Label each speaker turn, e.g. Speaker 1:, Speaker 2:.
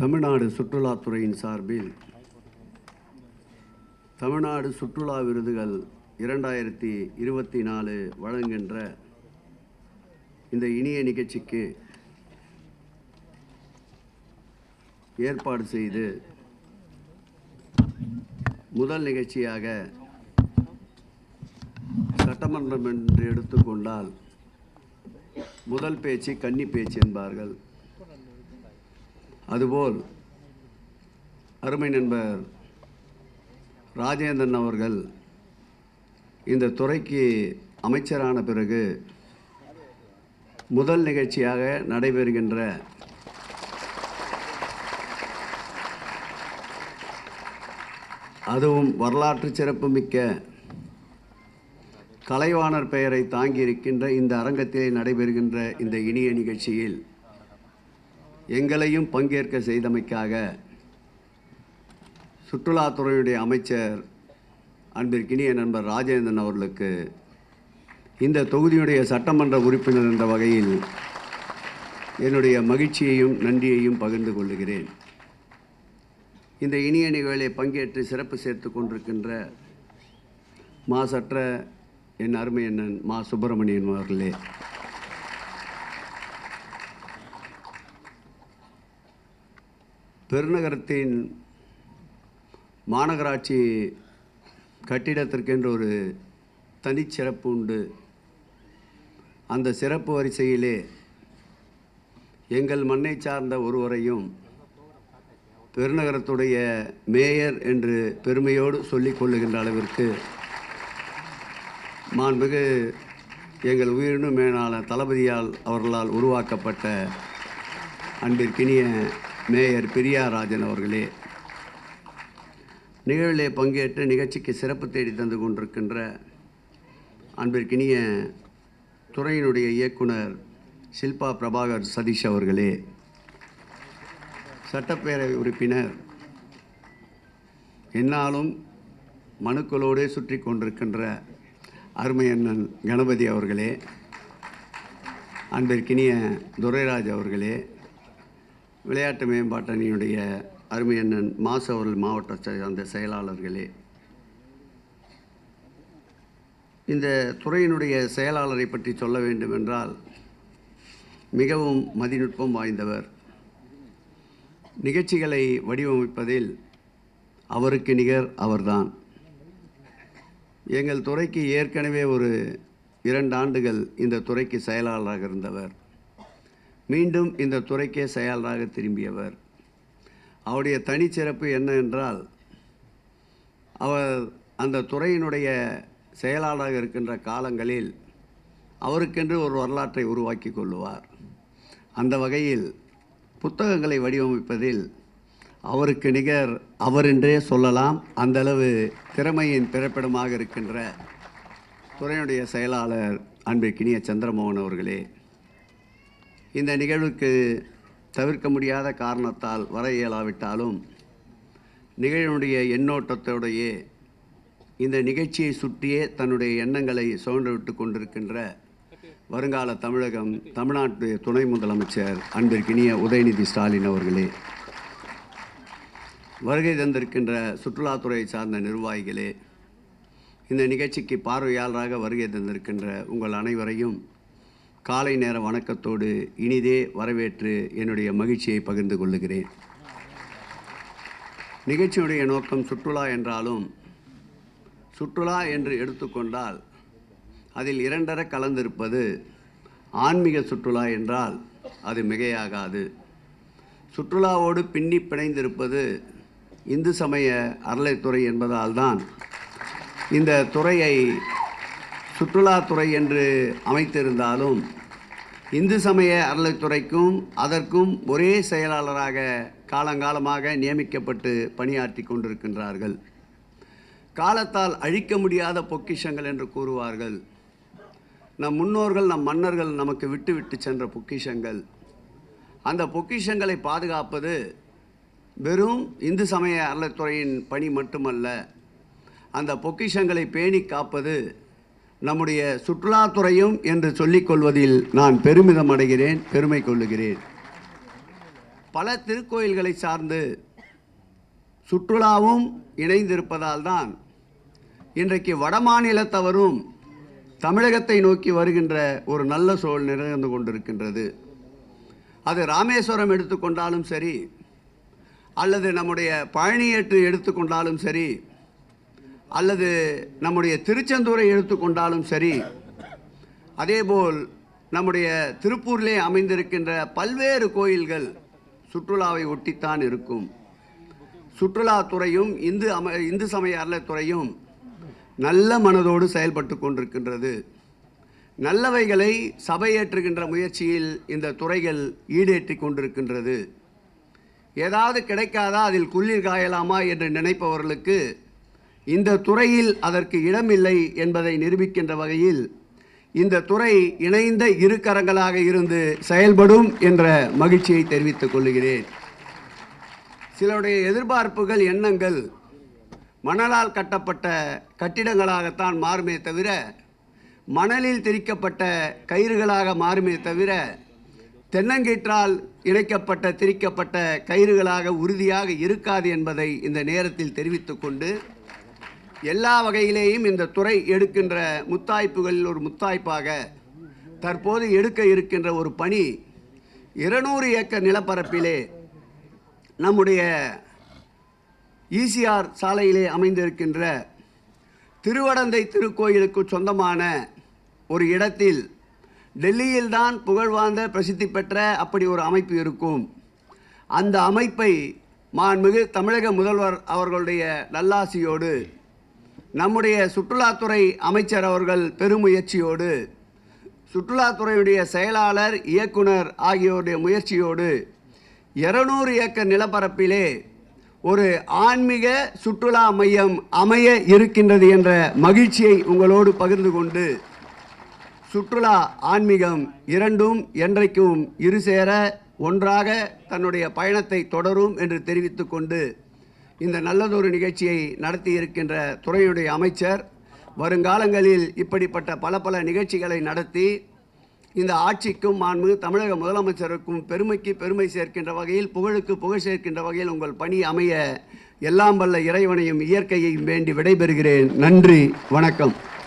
Speaker 1: தமிழ்நாடு சுற்றுலாத்துறையின் சார்பில் தமிழ்நாடு சுற்றுலா விருதுகள் இரண்டாயிரத்தி இருபத்தி நாலு வழங்குகின்ற இந்த இனிய நிகழ்ச்சிக்கு ஏற்பாடு செய்து முதல் நிகழ்ச்சியாக சட்டமன்றம் என்று எடுத்துக்கொண்டால் முதல் பேச்சு கன்னி பேச்சு என்பார்கள். அதுபோல் அருமை நண்பர் ராஜேந்திரன் அவர்கள் இந்த துறைக்கு அமைச்சரான பிறகு முதல் நிகழ்ச்சியாக நடைபெறுகின்ற அதுவும் வரலாற்று சிறப்புமிக்க கலைவாணர் பெயரை தாங்கி இருக்கின்ற இந்த அரங்கத்திலே நடைபெறுகின்ற இந்த இனிய நிகழ்ச்சியில் எங்களையும் பங்கேற்க செய்தமைக்காக சுற்றுலாத்துறையுடைய அமைச்சர் அன்பிற்கினிய நண்பர் ராஜேந்திரன் அவர்களுக்கு இந்த தொகுதியுடைய சட்டமன்ற உறுப்பினர் என்ற வகையில் என்னுடைய மகிழ்ச்சியையும் நன்றியையும் பகிர்ந்து கொள்கிறேன். இந்த இனிய நிகழ்வில் பங்கேற்று சிறப்பு சேர்த்து கொண்டிருக்கின்ற மாசற்ற என் அருமை அண்ணன் மா சுப்பிரமணியன் அவர்களே. பெருநகரத்தின் மாநகராட்சி கட்டிடத்திற்கென்று ஒரு தனிச்சிறப்பு உண்டு. அந்த சிறப்பு வரிசையிலே எங்கள் மண்ணை சார்ந்த ஒருவரையும் பெருநகரத்துடைய மேயர் என்று பெருமையோடு சொல்லிக் கொள்ளுகின்ற அளவிற்கு மாண்புகு எங்கள் உயிரினும் மேலான தளபதியால் அவர்களால் உருவாக்கப்பட்ட அன்பிற்கினிய மேயர் பிரியாராஜன் அவர்களே நிகழ்விலே பங்கேற்று நிகழ்ச்சிக்கு சிறப்பு தேடி தந்து கொண்டிருக்கின்ற அன்பிற்கினிய துறையினுடைய இயக்குனர் ஷில்பா பிரபாகர் சதீஷ் அவர்களே சட்டப்பேரவை உறுப்பினர் என்னாலும் மனுக்களோடே சுற்றி கொண்டிருக்கின்ற அருமையண்ணன் கணபதி அவர்களே அன்பிற்கினிய துரைராஜ் அவர்களே விளையாட்டு மேம்பாட்டணியுடைய அருமை அண்ணன் மாசவரல் மாவட்ட சார்ந்த செயலாளர்களே. இந்த துறையினுடைய செயலாளரை பற்றி சொல்ல வேண்டுமென்றால் மிகவும் மதிநுட்பம் வாய்ந்தவர். நிகழ்ச்சிகளை வடிவமைப்பதில் அவருக்கு நிகர் அவர்தான். எங்கள் துறைக்கு ஏற்கனவே ஒரு இரண்டு ஆண்டுகள் இந்த துறைக்கு செயலாளராக இருந்தவர். மீண்டும் இந்த துறைக்கே செயலராக திரும்பியவர். அவருடைய தனிச்சிறப்பு என்ன என்றால் அவர் அந்த துறையினுடைய செயலாளராக இருக்கின்ற காலங்களில் அவருக்கென்று ஒரு வரலாற்றை உருவாக்கி கொள்ளுவார். அந்த வகையில் புத்தகங்களை வடிவமைப்பதில் அவருக்கு நிகர் அவரென்றே சொல்லலாம். அந்தளவு திறமையின் பிறப்பிடமாக இருக்கின்ற துறையினுடைய செயலாளர் அன்பிற்கினிய சந்திரமோகன் அவர்களே இந்த நிகழ்வுக்கு தவிர்க்க முடியாத காரணத்தால் வர இயலாவிட்டாலும் நிகழ்வுடைய எண்ணோட்டத்தோடையே இந்த நிகழ்ச்சியை சுற்றியே தன்னுடைய எண்ணங்களை சுழன்று விட்டு கொண்டிருக்கின்ற வருங்கால தமிழகம் தமிழ்நாட்டு துணை முதலமைச்சர் அன்பிற்கினிய உதயநிதி ஸ்டாலின் அவர்களே. வருகை தந்திருக்கின்ற சுற்றுலாத்துறை சார்ந்த நிர்வாகிகளே இந்த நிகழ்ச்சிக்கு பார்வையாளராக வருகை தந்திருக்கின்ற உங்கள் அனைவரையும் காலை நேர வணக்கத்தோடு இனிதே வரவேற்று என்னுடைய மகிழ்ச்சியை பகிர்ந்து கொள்ளுகிறேன். நிகழ்ச்சியுடைய நோக்கம் சுற்றுலா என்றாலும் சுற்றுலா என்று எடுத்துக்கொண்டால் அதில் இரண்டர கலந்திருப்பது ஆன்மீக சுற்றுலா என்றால் அது மிகையாகாது. சுற்றுலாவோடு பின்னி பிணைந்திருப்பது இந்து சமய அறளைத்துறை என்பதால் தான் இந்த துறையை சுற்றுலாத்துறை என்று அமைத்திருந்தாலும் இந்து சமய அறநிலைத்துறைக்கும் அதற்கும் ஒரே செயலாளராக காலங்காலமாக நியமிக்கப்பட்டு பணியாற்றி கொண்டிருக்கின்றார்கள். காலத்தால் அழிக்க முடியாத பொக்கிஷங்கள் என்று கூறுவார்கள். நம் முன்னோர்கள் நம் மன்னர்கள் நமக்கு விட்டு விட்டு சென்ற பொக்கிஷங்கள். அந்த பொக்கிஷங்களை பாதுகாப்பது வெறும் இந்து சமய அறளைத்துறையின் பணி மட்டுமல்ல அந்த பொக்கிஷங்களை பேணி காப்பது நம்முடைய சுற்றுலாத்துறையும் என்று சொல்லிக் கொள்வதில் நான் பெருமிதம் அடைகிறேன் பெருமை கொள்ளுகிறேன். பல திருக்கோயில்களை சார்ந்து சுற்றுலாவும் இணைந்திருப்பதால் தான் இன்றைக்கு வடமாநிலத்தவரும் தமிழகத்தை நோக்கி வருகின்ற ஒரு நல்ல சூழல் நிகழ்ந்து கொண்டிருக்கின்றது. அது ராமேஸ்வரம் எடுத்துக்கொண்டாலும் சரி அல்லது நம்முடைய பழனியேற்று எடுத்துக்கொண்டாலும் சரி அல்லது நம்முடைய திருச்செந்தூரை எடுத்துக்கொண்டாலும் சரி அதேபோல் நம்முடைய திருப்பூரிலே அமைந்திருக்கின்ற பல்வேறு கோயில்கள் சுற்றுலாவை ஒட்டித்தான் இருக்கும். சுற்றுலாத்துறையும் இந்து அம இந்து சமய அறத்துறையும் நல்ல மனதோடு செயல்பட்டு கொண்டிருக்கின்றது. நல்லவைகளை சபையேற்றுகின்ற முயற்சியில் இந்த துறைகள் ஈடேற்றி கொண்டிருக்கின்றது. ஏதாவது கிடைக்காதா அதில் குளிர் காயலாமா என்று நினைப்பவர்களுக்கு இந்த துறையில் அதற்கு இடமில்லை என்பதை நிரூபிக்கின்ற வகையில் இந்த துறை இணைந்த இரு கரங்களாக இருந்து செயல்படும் என்ற மகிழ்ச்சியை தெரிவித்துக் கொள்கிறேன். சிலருடைய எதிர்பார்ப்புகள் எண்ணங்கள் மணலால் கட்டப்பட்ட கட்டிடங்களாகத்தான் மாறுமே தவிர மணலில் திரிக்கப்பட்ட கயிறுகளாக மாறுமே தவிர தென்னங்கீற்றால் இணைக்கப்பட்ட திரிக்கப்பட்ட கயிறுகளாக உறுதியாக இருக்காது என்பதை இந்த நேரத்தில் தெரிவித்துக்கொண்டு எல்லா வகையிலேயும் இந்த துறை எடுக்கின்ற முத்தாய்ப்புகளில் ஒரு முத்தாய்ப்பாக தற்போது எடுக்க இருக்கின்ற ஒரு பணி இருநூறு ஏக்கர் நிலப்பரப்பிலே நம்முடைய ஈசிஆர் சாலையிலே அமைந்திருக்கின்ற திருவடந்தை திருக்கோயிலுக்கு சொந்தமான ஒரு இடத்தில் டெல்லியில்தான் புகழ்வாய்ந்த பிரசித்தி பெற்ற அப்படி ஒரு அமைப்பு இருக்கும். அந்த அமைப்பை மாண்புமிகு தமிழக முதல்வர் அவர்களுடைய நல்லாசியோடு நம்முடைய சுற்றுலாத்துறை அமைச்சர் அவர்கள் பெருமுயற்சியோடு சுற்றுலாத்துறையுடைய செயலாளர் இயக்குனர் ஆகியோருடைய முயற்சியோடு இருநூறு ஏக்கர் நிலப்பரப்பிலே ஒரு ஆன்மீக சுற்றுலா மையம் அமைய இருக்கின்றது என்ற மகிழ்ச்சியை உங்களோடு பகிர்ந்து கொண்டு சுற்றுலா ஆன்மீகம் இரண்டும் என்றைக்கும் இருசேர ஒன்றாக தன்னுடைய பயணத்தை தொடரும் என்று தெரிவித்துக்கொண்டு இந்த நல்லதொரு நிகழ்ச்சியை நடத்தி இருக்கின்ற துறையுடைய அமைச்சர் வருங்காலங்களில் இப்படிப்பட்ட பல பல நிகழ்ச்சிகளை நடத்தி இந்த ஆட்சிக்கும் மாண்பு தமிழக முதலமைச்சருக்கும் பெருமைக்கு பெருமை சேர்க்கின்ற வகையில் புகழுக்கு புகழ் சேர்க்கின்ற வகையில் உங்கள் பணி அமைய எல்லாம் வல்ல இறைவனையும் இயற்கையையும் வேண்டி விடைபெறுகிறேன். நன்றி வணக்கம்.